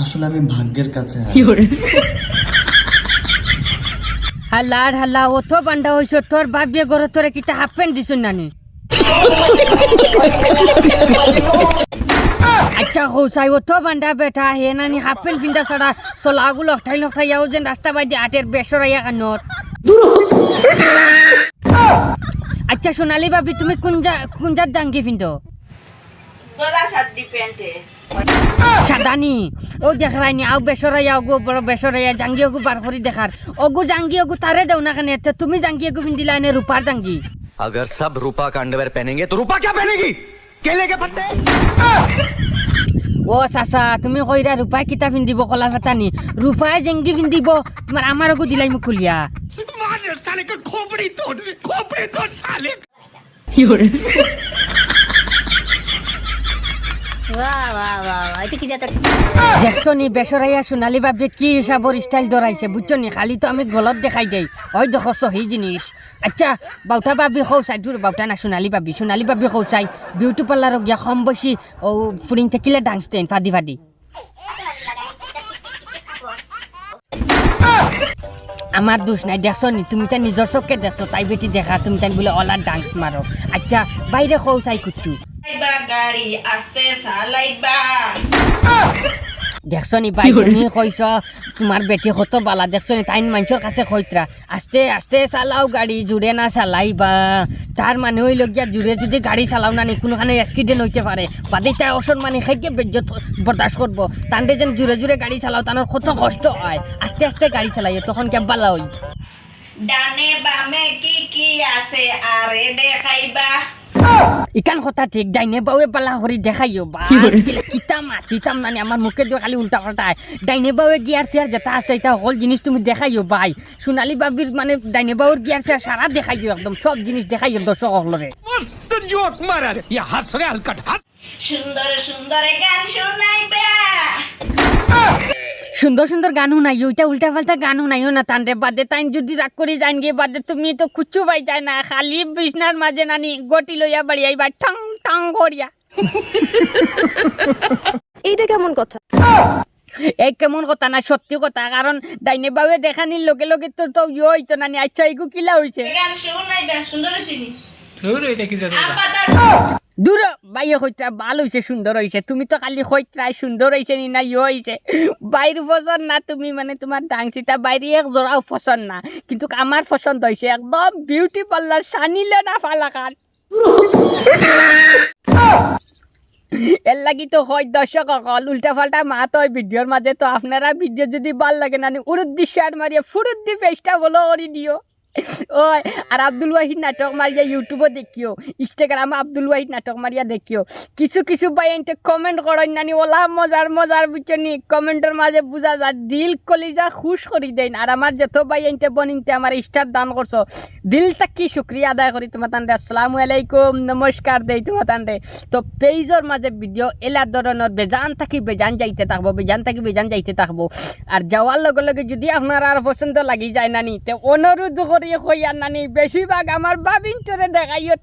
আসলে আমি ভাগ্যের কাছে হারি। হাল্লার হাল্লা অত বান্ধা হয়েছ তোর ভাবিয়ে ঘর তোরে কিটা হাফ প্যান্ট দিছ নানি। আচ্ছা হৌসাই অত বান্ধা বেটা হে নানি হাফ প্যান্ট পিন্ধা ছাড়া চলাগুলো লঠাই লঠাই যাও যেন রাস্তা বাইদি আটের বেসরাইয়া কানত আচ্ছা সোনালি ভাবি তুমি কোন কোন জাত জাঙ্গি পিন্ধো? দোলা সাদ্দি প্যান্টে সাদানি ও দেখারাইনি আও বেসরাইয়া ওগো বড় বেসরাইয়া জাঙ্গি ওগো বার করে দেখার ওগো জাঙ্গি ওগো তারে দেও না কেন তে তুমি জাঙ্গি ওগো পিন্দিলা এনে রূপার জাঙ্গি अगर सब रूपा का अंडरवेयर पहनेंगे तो रूपा क्या पहनेगी केले के पत्ते ও চাচা তুমি কইরা রূপাই কিতা পিন্দিব কলা ফাটানি রূপাই জেঙ্গি পিন্দিব তোমার আমার ওগো দিলাই মোক খুলিয়া বাহ বাহ বাহ বাহ এটা কি জাতের দেখছ নি বেসরাইয়া সোনালি বাবে কি হিসাবর স্টাইল ধরাইছে বুঝছ নি খালি তো আমি গলত দেখাই দেই। ওই দেখো সহি জিনিস। আচ্ছা বাউটা বাবি খৌচাই দূর বাউটা না সোনালি বাবি সোনালি বাবি খৌচাই বিউটি পার্লারক গিয়া কম বেশি ও ফুরিং থাকিলে ডান্স দেন ফাদি ফাদি আমার দোষ নাই দেখছ নি তুমি তাই নিজের চোখকে দেখছ, তাই বেটি দেখা, তুমি তাই বলে অলার ডান্স মারো আচ্ছা বাইরে খৌচাই কুচ্ছু চালাইবা গাড়ি আস্তে চালাইবা দেখছ নি ভাই তুমি কইছ তোমার বেটি কত বালা। দেখছ নি তাইন মানুষের কাছে কইতরা আস্তে আস্তে চালাও গাড়ি জুড়ে না চালাইবা। তার মানে হইল গিয়া জুড়ে যদি গাড়ি চালাও না নি কোনোখানে অ্যাক্সিডেন্ট হইতে পারে বাদে তাই অসর মানে খাইকে বেজ্জত বরদাস্ত করব তান্ডে যেন জুড়ে জুড়ে গাড়ি চালাও তানোর কত কষ্ট হয়। আস্তে আস্তে গাড়ি চালাই তখন কে বালা হই। ডানে বামে কি কি আছে? আরে দেখাইবা। ইকান কথা ঠিক ডাইনে বাউে পালা হরি দেখাইও। বা কিতাম মাতিতাম নানি আমার মুখে দিয়ে খালি উল্টা পাল্টায় ডাইনে বাউে গিয়ার চেয়ার যেটা আছে এটা হল জিনিস তুমি দেখাইও ভাই সোনালী বাবির মানে ডাইনে বাউর গিয়ার চেয়ার সারা দেখাইও একদম সব জিনিস দেখাইও দর্শক হলরে সুন্দর সুন্দর গান শোনাইবা সুন্দর সুন্দর গান শুনাই ওইটা উল্টা পাল্টা গান শুনাইও না তান রে। বাদে তাইন যদি রাগ করে যান গিয়ে বাদে তুমি তো কুচু পাই যায় না। খালি বিছনার মাঝে নানি গটি লইয়া বাড়ি আইবা ঠং ঠং করিয়া। এইটা কেমন কথা? এই কেমন কথা না সত্যি কথা। কারণ ডাইনে বাউে দেখানির লগে লগে তো তো ইয়ে হইতো নানি। আচ্ছা এগু কিলা হইছে? সুন্দর দূর বাইয়ে হইতা ভালো হইছে সুন্দর হইছে তুমি তো খালি হইত্রাই সুন্দর হইছে নি না ইয়ে হইছে বাইর পছন্দ না, তুমি মানে তোমার ডাংসিটা বাইরে এক জোড়াও পছন্দ না। কিন্তু আমার পছন্দ হইছে একদম বিউটি পার্লার সানিলে না ফালাকান এর লাগি তো হয় দর্শক অকল উল্টা পাল্টা মাত হয় ভিডিওর মাঝে তো আপনারা ভিডিও যদি ভালো লাগে না উড়ুদ দি শেয়ার মারিয়ে ফুরুদ দি পেজটা বলো করে দিও ওই, আর আব্দুল ওয়াহিদ নাটক মারিয়া ইউটিউবে দেখিও, ইনস্টাগ্রাম আব্দুল ওয়াহিদ নাটক মারিয়া দেখিও। কিছু কিছু ভাই এনতে কমেন্ট করেন নানি, ওলা, মজার মজার বুঝছনি কমেন্টের মাঝে বুঝা যায় দিল কলিজা খুশ করি দেন। আর আমার যত ভাই এনতে বনিনতে আমার স্টার দান করছ দিল কি শুক্রিয়া আদায় করি তোমার তান্ডে? আসসালামু আলাইকুম, নমস্কার দেই তোমার তান্ডে। তো পেজর মাঝে ভিডিও এলা ধরনের বেজান থাকি বেজান যাইতে থাকব, বেজান থাকি বেজান যাইতে থাকব। আর যাওয়ার লগে লগে যদি আপনার আর পছন্দ লাগি যায় নানি, তে অনুরোধ করি হইয়া নানি বেশিরভাগ আমার বাবিনটরে দেখাইও